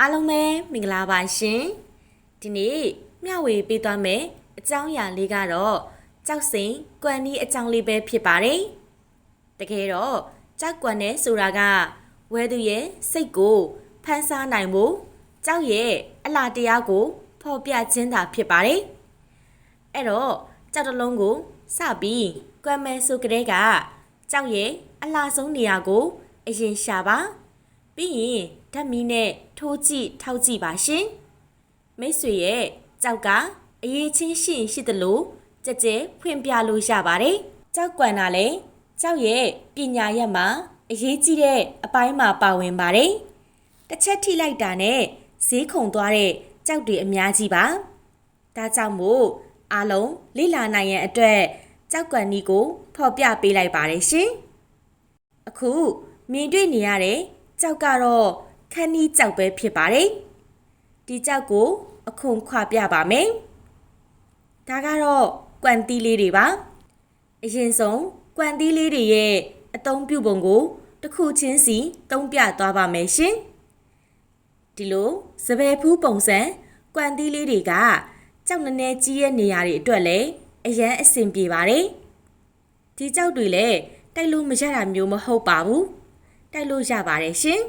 အားလုံးပဲမင်္ဂလာပါရှင်ဒီနေ့မျှဝေပေးသွားမယ်အကြောင်းအရာလေးကတော့ကြောက်စိန်ကွမ်နီအကြောင်းလေးပဲဖြစ်ပါတယ်တကယ်တော့ကြောက်ကွမ်နဲ့ဆိုတာကဝဲသူရဲ့စိတ်ကိုဖန်ဆားနိုင်ဖို့ကြောက်ရဲ့အလားတရားကိုဖော်ပြခြင်းသာဖြစ်ပါတယ်အဲ့တော့ကြောက်တစ်လုံးကိုစပြီးကွမ်မဲဆိုကလေးကကြောက်ရဲ့အလားဆုံးနေရာကိုအရင်ရှာပါ ပြီးရင်ဓာတ်မီနဲ့ထိုးကြည့်ထောက်ကြည့်ပါရှင်မိတ်ဆွေရဲ့ကြောက်ကအရေးချင်းရှိရင်ရှိသလိုကြက်ကြဲဖွင့်ပြလို့ရပါတယ်ကြောက်ကွမ်တာလဲကြောက်ရဲ့ပညာရက်မှာအရေးကြီးတဲ့အပိုင်းမှာပါဝင်ပါတယ်တစ်ချက်ထိလိုက်တာနဲ့ဈေးခုန်သွားတဲ့ကြောက်တွေအများကြီးပါဒါကြောင့်မို့အားလုံးလိလာနိုင်ရန်အတွက်ကြောက်ကွမ်နီကိုဖော်ပြပေးလိုက်ပါတယ်ရှင်အခုမြင်တွေ့နေရတဲ့ ကြောက်ကတော့ခန်းနီးကြောက်ပဲဖြစ်ပါတယ်။ဒီကြောက်ကိုအခုံခွပြပါမယ်။ဒါကတော့ကွမ်တီးလေးတွေပါ။အရင်ဆုံးကွမ်တီးလေးတွေရဲ့အသုံးပြုပုံကိုတစ်ခုချင်းစီတုံးပြသွားပါမယ်ရှင်။ဒီလိုစပယ်ဖူးပုံစံကွမ်တီးလေးတွေကကြောက်နည်းနည်းကြီးရဲ့နေရာတွေအတွက်လည်းအရန်အဆင်ပြေပါတယ်။ဒီကြောက်တွေလည်းတိုက်လို့မရတာမျိုးမဟုတ်ပါဘူး။ တိုက်လို့ရပါတယ်ရှင်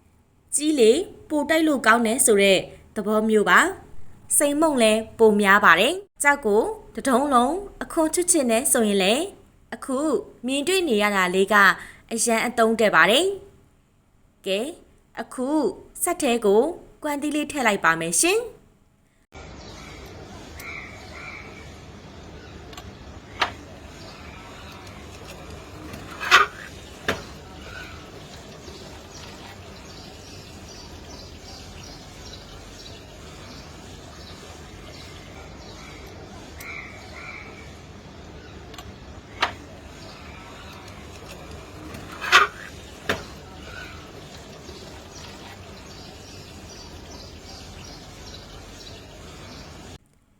။ကြီးလေပိုတိုက်လို့ကောင်းတယ်ဆိုတဲ့သဘောမျိုးပါ။စိန်မုံလည်းပိုများပါတယ်။ကြောက်ကိုတထုံးလုံးအခွန်ချွတ်ချင်နဲ့ဆိုရင်လေအခုမြင်တွေ့နေရတာလေးကအရန်အတုံးတက်ပါတယ်။ကဲအခုဆက်ထဲကိုကွမ်တီးလေးထည့်လိုက်ပါမယ်ရှင်။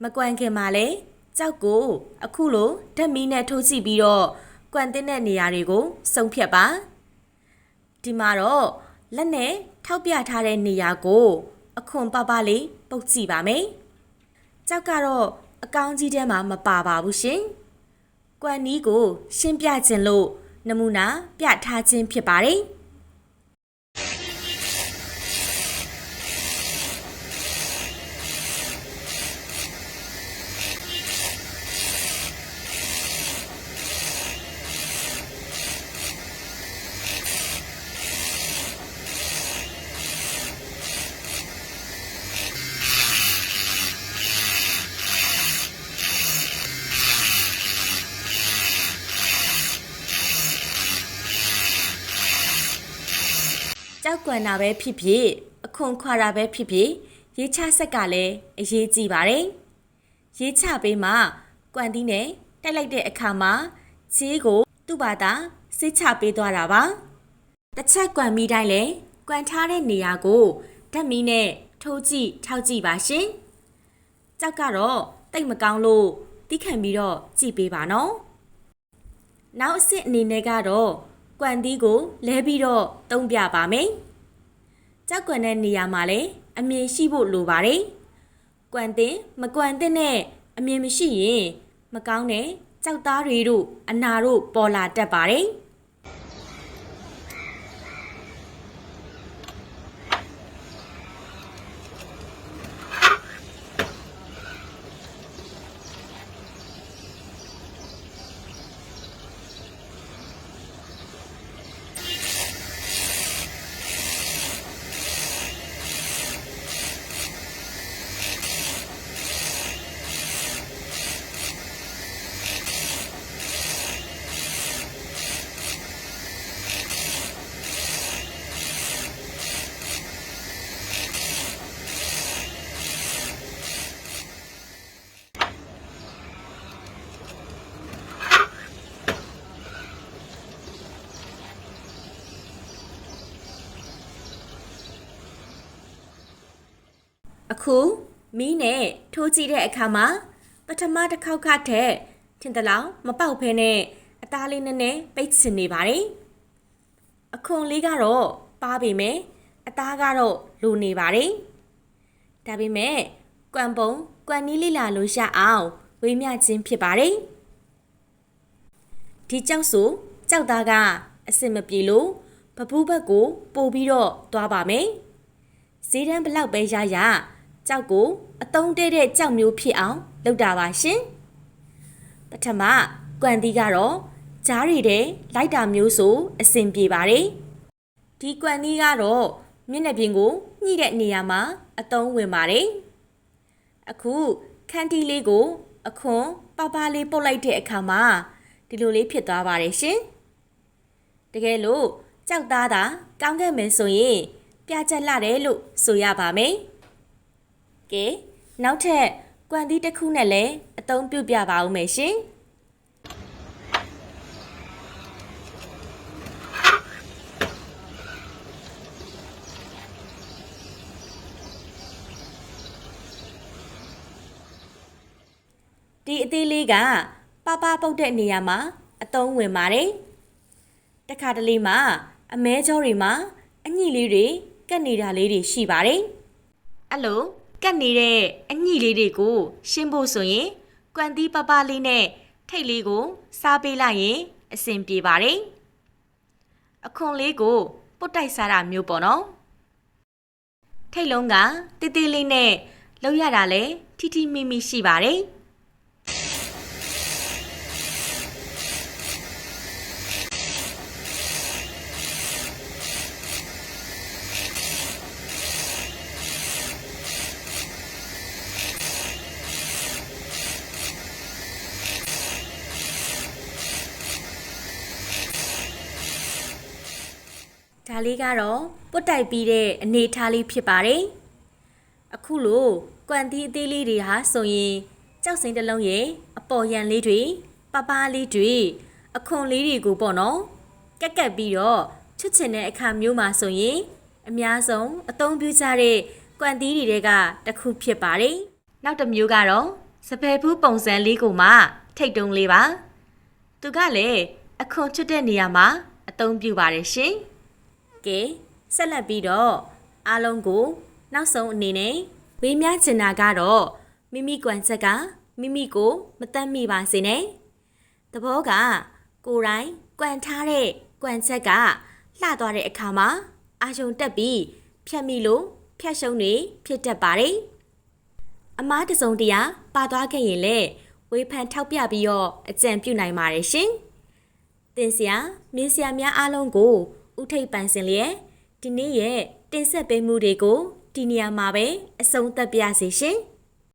မကွမ်ခင်မှာလေကြောက်ကိုအခုလိုဓာတ်မီနဲ့ထိုးကြည့်ပြီးတော့ကွမ်တင်းတဲ့နေရာတွေကိုစုံဖြတ်ပါဒီမှာတော့လက်နဲ့ထောက်ပြထားတဲ့နေရာကို အခွန်ပပလေးပုတ်ကြည့်ပါမယ်ကြောက်ကတော့အကောင်းကြီးထဲမှာမပါပါဘူးရှင်ကွမ်နီးကို ရှင်းပြခြင်းလို့နမူနာပြထားခြင်းဖြစ်ပါတယ် ကြောက်ကွယ်တာပဲဖြစ်ဖြစ်အခွန်ခွာတာပဲဖြစ်ဖြစ်ရေးချဆက်ကလည်းအရေးကြီးပါတယ်။ရေးချပေးမှကွမ်တီးနဲ့တိုက်လိုက်တဲ့အခါမှာဈေးကိုသူ့ဘာသာစစ်ချပေးသွားတာပါ။တစ်ချက်ကွမ်မီတိုင်းလဲကွမ်ထားတဲ့နေရာကိုဓာတ်မီနဲ့ထိုးကြည့်ထောက်ကြည့်ပါရှင်။ကြောက်ကတော့တိတ်မကောင်းလို့တိခံပြီးတော့ကြည့်ပေးပါနော်။နောက်အစ်စ်အနေနဲ့ကတော့ကွမ်တီးကိုလဲပြီးတော့တုံးပြပါမယ်။ ကြောက်ကွမ်တဲ့နေရာမှာလည်းအမြင်ရှိဖို့လိုပါတယ်။ကွမ်တင်မကွမ်တင်နဲ့အမြင်မရှိရင် မကောင်းတဲ့ကြောက်သားတွေတို့အနာတို့ပေါ်လာတတ်ပါတယ်။ အခုမီးနဲ့ထိုးကြည့်တဲ့အခါမှာပထမတစ်ခေါက်ခထက်ထင်သလောက်မပေါက်ဖဲနဲ့အသားလေးနည်းနည်းပိတ်စင်နေပါတယ်အခွန်လေးကတော့ပါပေမယ်အသားကတော့လိုနေပါတယ်။ဒါပေမဲ့ကွမ်ပုံကွမ်နီးလေးလာလို့ရအောင်ဝေးမြခြင်းဖြစ်ပါတယ်။ဒီကြောက်ဆိုကြောက်သားကအစင်မပြေလို့ပပူးဘက်ကိုပို့ပြီးတော့သွားပါမယ်။ဈေးတန်းဘလောက်ပဲရရ ကြောက်ကိုအတုံးတဲတဲ့ကြောက်မျိုးဖြစ်အောင်လုပ်တာပါရှင်။ပထမကွမ်တီကတော့ဂျားရီတဲ့လိုက်တာမျိုးဆိုအဆင်ပြေပါတယ်။ဒီကွမ်တီကတော့မျက်နှာပြင်ကိုညှိတဲ့နေရာမှာအတုံးဝင်ပါတယ်။အခုခန်းတီလေးကို အခွန်ပပလေးပုတ်လိုက်တဲ့အခါမှာဒီလိုလေးဖြစ်သွားပါတယ်ရှင်။တကယ်လို့ကြောက်သားတာကောင်းခဲ့မယ်ဆိုရင်ပြချက်လာတယ်လို့ဆိုရပါမယ်။ ကဲနောက်ထပ်ကွမ်တီတစ်ခုနဲ့လည်းအသုံးပြုပြပါဦးမယ်ရှင်။ဒီအသေးလေးကပပပုတ်တဲ့နေရာမှာအသုံးဝင်ပါတယ်။တခါတလေမှာအမဲကြောတွေမှာအညှိလေးတွေကတ်နေတာလေးတွေရှိပါတယ်။အဲ့လို ကတ်နေတဲ့အညှိလေးတွေကို ရှင်းဖို့ဆိုရင်ကွမ်တီးပပလေးနဲ့ထိတ်လေးကို စားပေးလိုက်ရင်အဆင်ပြေပါတယ်။အခွန်လေးကိုပုတ်တိုက်စားတာမျိုးပေါ့နော်။ထိတ်လုံးကတေးသေးလေးနဲ့လောက်ရတာလဲထိထိမိမိရှိပါတယ်။ ဒါလေးကတော့ပုတ်တိုက်ပြီးတဲ့အနေအထားလေးဖြစ်ပါတယ်။အခုလိုကွမ်တီအသေးလေးတွေဟာဆိုရင်ကြောက်စိမ့်တစ်လုံးရဲ့အပေါ်ရန်လေးတွေပပားလေးတွေအခွန်လေးတွေကိုပေါ့နော်ကက်ကက်ပြီးတော့ချွတ်ချင်တဲ့အခါမျိုးမှာဆိုရင် အများဆုံးအသုံးပြုကြတဲ့ကွမ်တီတွေကတစ်ခုဖြစ်ပါတယ်။နောက်တစ်မျိုးကတော့စပယ်ဘူးပုံစံလေးကိုမှထိတ်တုံးလေးပါ။သူကလည်းအခွန်ချွတ်တဲ့နေရာမှာအသုံးပြုပါတယ်ရှင်။ ကဲဆက်လက်ပြီးတော့အားလုံးကို နောက်ဆုံးအနေနဲ့ဝေးများချင်တာကတော့မိမိကွမ်ချက်ကမိမိကို မတတ်မိပါစေနဲ့။သဘောကကိုယ်တိုင်ကွမ်ထားတဲ့ကွမ်ချက်ကလှသွားတဲ့အခါမှာအာယုံတက်ပြီးဖြတ်မိလို့ဖြတ်ရှုံးတွေဖြစ်တတ်ပါတယ်။အမားတစ်စုံတရာပါသွားခဲ့ရင်လည်းဝေဖန်ထောက်ပြပြီးတော့အကြံပြုနိုင်ပါတယ်ရှင်။တင်ဆရာမင်းဆရာများအားလုံးကို ဥထိပ်ပန်စင်လျက်ဒီနေ့ရဲ့တင်ဆက်ပေးမှုတွေကိုဒီနေရာမှာပဲအဆုံးသတ်ပြရစီရှင်။